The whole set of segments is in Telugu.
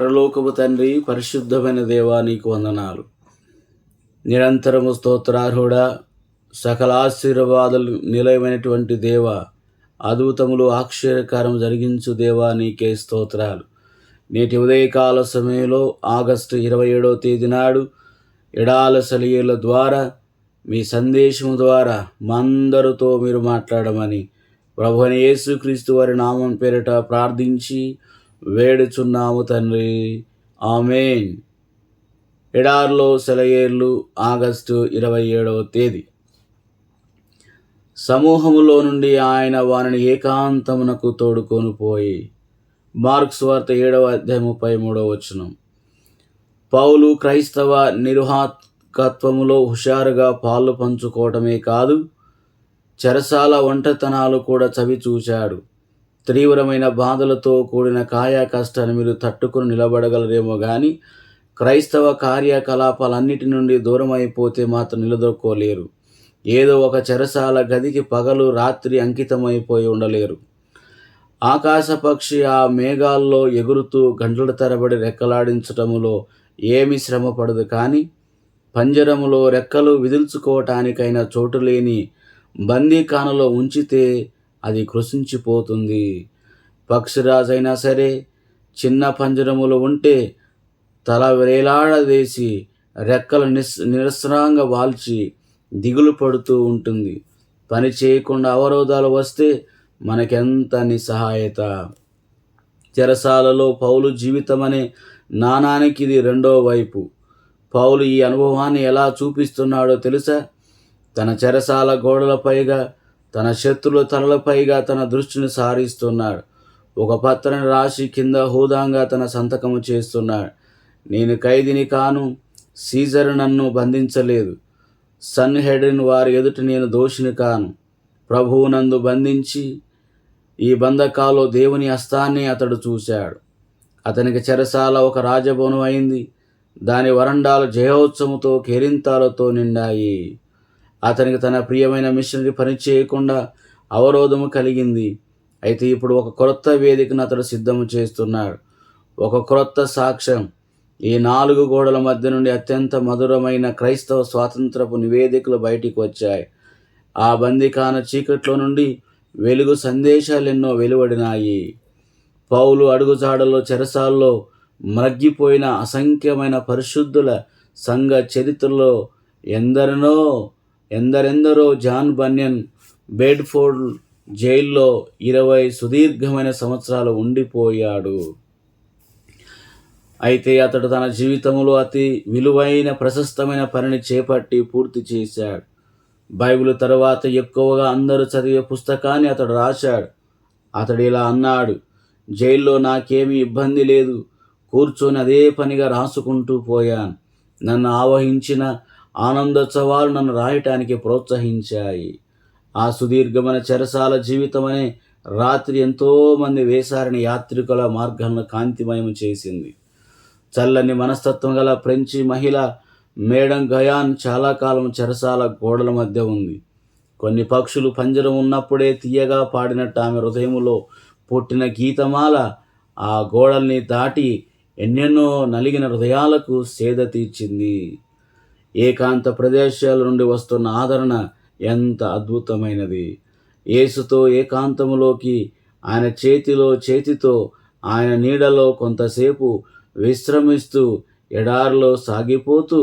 పరలోకపు తండ్రి పరిశుద్ధమైన దేవా నీకు వందనాలు. నిరంతరము స్తోత్రార్హుడ సకల ఆశీర్వాదాలు నిలయమైనటువంటి దేవ అద్భుతములు ఆశ్చర్యకారం జరిగించు దేవా నీకే స్తోత్రాలు. నేటి ఉదయకాల సమయంలో ఆగస్టు ఇరవై ఏడవ తేదీ నాడు ఎడాల సలియల ద్వారా మీ సందేశం ద్వారా మందరితో మీరు మాట్లాడమని ప్రభుని యేసుక్రీస్తు వారి నామం పేరిట ప్రార్థించి వేడుచున్నాము తండ్రి. ఆమెన్. ఎడార్లో సెలయేర్లు ఆగస్టు ఇరవై ఏడవ తేదీ. సమూహములో నుండి ఆయన వారిని ఏకాంతమునకు తోడుకొని పోయి మార్క్స్ వార్త ఏడవ అధ్యాయం ముప్పై మూడవ వచనం. పౌలు క్రైస్తవ నిరుహాత్కత్వములో హుషారుగా పాలు పంచుకోవటమే కాదు చెరసాల ఒంటతనాలు కూడా చవి చూశాడు తీవ్రమైన బాధలతో కూడిన కాయా కష్టాన్ని మీరు తట్టుకుని నిలబడగలరేమో కానీ క్రైస్తవ కార్యకలాపాలన్నిటి నుండి దూరం అయిపోతే మాత్రం నిలదొక్కోలేరు. ఏదో ఒక చెరసాల గదికి పగలు రాత్రి అంకితమైపోయి ఉండలేరు. ఆకాశపక్షి ఆ మేఘాల్లో ఎగురుతూ గంటల తరబడి రెక్కలాడించటములో ఏమి శ్రమ పడదు కానీ పంజరములో రెక్కలు విదిల్చుకోవటానికైనా చోటు లేని బందీఖానలో ఉంచితే అది కృషించిపోతుంది పక్షిరాజైనా సరే చిన్న పంజరములు ఉంటే తల వేలాడదేసి రెక్కలు నిస్ నిరసనంగా వాల్చి దిగులు పడుతూ ఉంటుంది. పని చేయకుండా అవరోధాలు వస్తే మనకెంత నిస్సహాయత? చెరసాలలో పౌలు జీవితం అనే నాణానికి ఇది రెండో వైపు. పౌలు ఈ అనుభవాన్ని ఎలా చూపిస్తున్నాడో తెలుసా? తన చెరసాల గోడలపైగా తన శత్రుల తలలపైగా తన దృష్టిని సారిస్తున్నాడు. ఒక పత్రని రాసి కింద హోదాంగా తన సంతకము చేస్తున్నాడు. నేను ఖైదీని కాను సీజర్ నన్ను బంధించలేదు. సన్ హెడెన్ వారి ఎదుట నేను దోషిని కాను. ప్రభువు నందు బంధించి ఈ బంధకాలో దేవుని హస్తాన్ని అతడు చూశాడు. అతనికి చెరసాల ఒక రాజభవనం అయింది దాని వరండాలు జయోత్సవంతో కేరింతాలతో నిండాయి. అతనికి తన ప్రియమైన మిషనరీ పని చేయకుండా అవరోధము కలిగింది. అయితే ఇప్పుడు ఒక క్రొత్త వేదికను అతడు సిద్ధము చేస్తున్నాడు. ఒక క్రొత్త సాక్ష్యం. ఈ నాలుగు గోడల మధ్య నుండి అత్యంత మధురమైన క్రైస్తవ స్వాతంత్రపు నివేదికలు బయటికి వచ్చాయి. ఆ బందికాన చీకట్లో నుండి వెలుగు సందేశాలు ఎన్నో వెలువడినాయి. పౌలు అడుగుజాడలో చెరసాల్లో మ్రగ్గిపోయిన అసంఖ్యమైన పరిశుద్ధుల సంఘ చరిత్రలో ఎందరినో ఎందరెందరో జాన్ బన్యన్ బెడ్ఫోర్డ్ జైల్లో ఇరవై సుదీర్ఘమైన సంవత్సరాలు ఉండిపోయాడు. అయితే అతడు తన జీవితంలో అతి విలువైన ప్రశస్తమైన పనిని చేపట్టి పూర్తి చేశాడు. బైబిల్ తర్వాత ఎక్కువగా అందరూ చదివే పుస్తకాన్ని అతడు రాశాడు. అతడు ఇలా అన్నాడు జైల్లో నాకేమీ ఇబ్బంది లేదు. కూర్చొని అదే పనిగా రాసుకుంటూ పోయాను. నన్ను ఆవహించిన ఆనందోత్సవాలు నన్ను రాయటానికి ప్రోత్సహించాయి. ఆ సుదీర్ఘమైన చెరసాల జీవితం అనే రాత్రి ఎంతోమంది వేసారిని యాత్రికుల మార్గాలను కాంతిమయం చేసింది. చల్లని మనస్తత్వం గల ఫ్రెంచి మహిళ మేడం గయాన్ చాలా కాలం చెరసాల గోడల మధ్య ఉంది. కొన్ని పక్షులు పంజరం ఉన్నప్పుడే తీయగా పాడినట్టు ఆమె హృదయంలో పుట్టిన గీతమాల ఆ గోడల్ని దాటి ఎన్నెన్నో నలిగిన హృదయాలకు సేద తీర్చింది. ఏకాంత ప్రదేశాల నుండి వస్తున్న ఆదరణ ఎంత అద్భుతమైనది. యేసుతో ఏకాంతములోకి ఆయన చేతిలో చేతితో ఆయన నీడలో కొంతసేపు విశ్రమిస్తూ ఎడారిలో సాగిపోతూ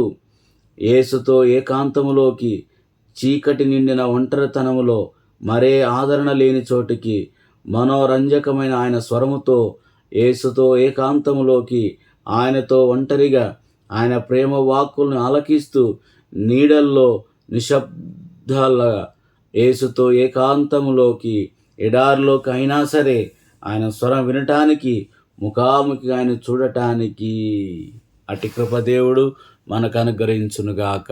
యేసుతో ఏకాంతములోకి చీకటి నిండిన ఒంటరితనములో మరే ఆదరణ లేని చోటికి మనోరంజకమైన ఆయన స్వరముతో యేసుతో ఏకాంతములోకి ఆయనతో ఒంటరిగా ఆయన ప్రేమ వాక్కులను ఆలకిస్తూ నీడల్లో నిశ్శబ్దాల ఏసుతో ఏకాంతములోకి ఎడారిలోకి అయినా సరే ఆయన స్వరం వినటానికి ముఖాముఖి ఆయన చూడటానికి అటి కృపదేవుడు మనకు అనుగ్రహించునుగాక.